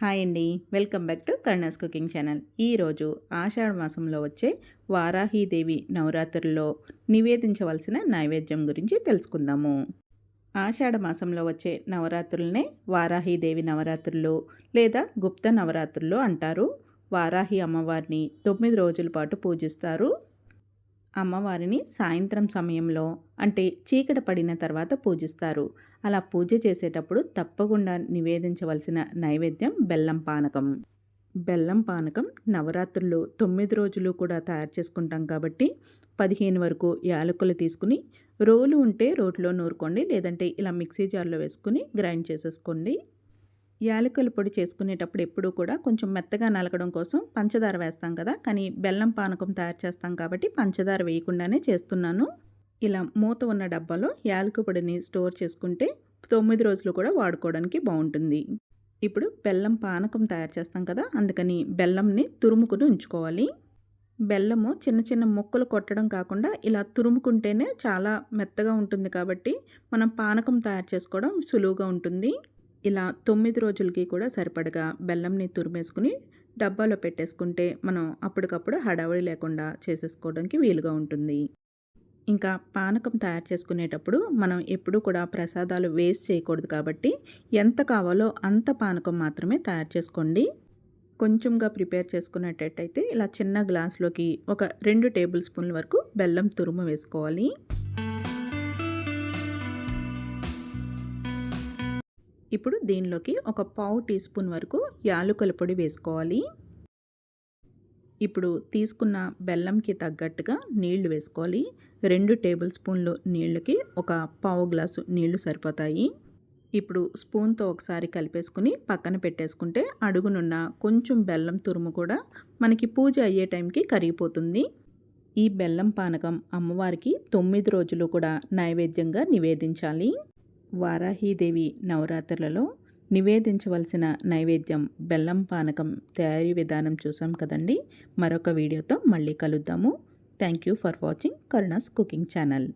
Hi అండి. Welcome back to Karuna's cooking channel. ఈరోజు ఆషాఢ మాసంలో వచ్చే వారాహీదేవి నవరాత్రుల్లో నివేదించవలసిన నైవేద్యం గురించి తెలుసుకుందాము. ఆషాఢ మాసంలో వచ్చే నవరాత్రులనే వారాహీదేవి నవరాత్రులు లేదా గుప్త నవరాత్రులు అంటారు. వారాహి అమ్మవారిని తొమ్మిది రోజుల పాటు పూజిస్తారు. అమ్మవారిని సాయంత్రం సమయంలో అంటే చీకట పడిన తర్వాత పూజిస్తారు. అలా పూజ చేసేటప్పుడు తప్పకుండా నివేదించవలసిన నైవేద్యం బెల్లం పానకం. బెల్లం పానకం నవరాత్రులు తొమ్మిది రోజులు కూడా తయారు చేసుకుంటాం కాబట్టి పదిహేను వరకు యాలకులు తీసుకుని రోలు ఉంటే రోట్లో నూరుకోండి లేదంటే ఇలా మిక్సీ జార్లో వేసుకుని గ్రైండ్ చేసేసుకోండి. యాలకుల పొడి చేసుకునేటప్పుడు ఎప్పుడూ కూడా కొంచెం మెత్తగా నలగడం కోసం పంచదార వేస్తాం కదా కానీ బెల్లం పానకం తయారు చేస్తాం కాబట్టి పంచదార వేయకుండానే చేస్తున్నాను. ఇలా మూత ఉన్న డబ్బాలో యాలక పొడిని స్టోర్ చేసుకుంటే తొమ్మిది రోజులు కూడా వాడుకోవడానికి బాగుంటుంది. ఇప్పుడు బెల్లం పానకం తయారు చేస్తాం కదా అందుకని బెల్లంని తురుముకుని ఉంచుకోవాలి. బెల్లము చిన్న చిన్న ముక్కలు కొట్టడం కాకుండా ఇలా తురుముకుంటేనే చాలా మెత్తగా ఉంటుంది కాబట్టి మనం పానకం తయారు చేసుకోవడం సులువుగా ఉంటుంది. ఇలా తొమ్మిది రోజులకి కూడా సరిపడగా బెల్లంని తురిమేసుకుని డబ్బాలో పెట్టేసుకుంటే మనం అప్పటికప్పుడు హడావిడి లేకుండా చేసేసుకోవడానికి వీలుగా ఉంటుంది. ఇంకా పానకం తయారు చేసుకునేటప్పుడు మనం ఎప్పుడూ కూడా ప్రసాదాలు వేస్ట్ చేయకూడదు కాబట్టి ఎంత కావాలో అంత పానకం మాత్రమే తయారు చేసుకోండి. కొంచెంగా ప్రిపేర్ చేసుకునేటట్టయితే ఇలా చిన్న గ్లాస్లోకి ఒక రెండు టేబుల్ స్పూన్ల వరకు బెల్లం తురుము వేసుకోవాలి. ఇప్పుడు దీనిలోకి ఒక పావు టీ స్పూన్ వరకు యాలుకల పొడి వేసుకోవాలి. ఇప్పుడు తీసుకున్న బెల్లంకి తగ్గట్టుగా నీళ్ళు వేసుకోవాలి. రెండు టేబుల్ స్పూన్లు నీళ్ళకి ఒక పావు గ్లాసు నీళ్ళు సరిపోతాయి. ఇప్పుడు స్పూన్తో ఒకసారి కలిపేసుకుని పక్కన పెట్టేసుకుంటే అడుగునున్న కొంచెం బెల్లం తురుము కూడా మనకి పూజ అయ్యే టైంకి కరిగిపోతుంది. ఈ బెల్లం పానకం అమ్మవారికి తొమ్మిది రోజులు కూడా నైవేద్యంగా నివేదించాలి. వారాహీదేవి నవరాత్రులలో నివేదించవలసిన నైవేద్యం బెల్లం పానకం తయారీ విధానం చూసాం కదండి. మరొక వీడియోతో మళ్ళీ కలుద్దాము. Thank you for watching Karuna's cooking channel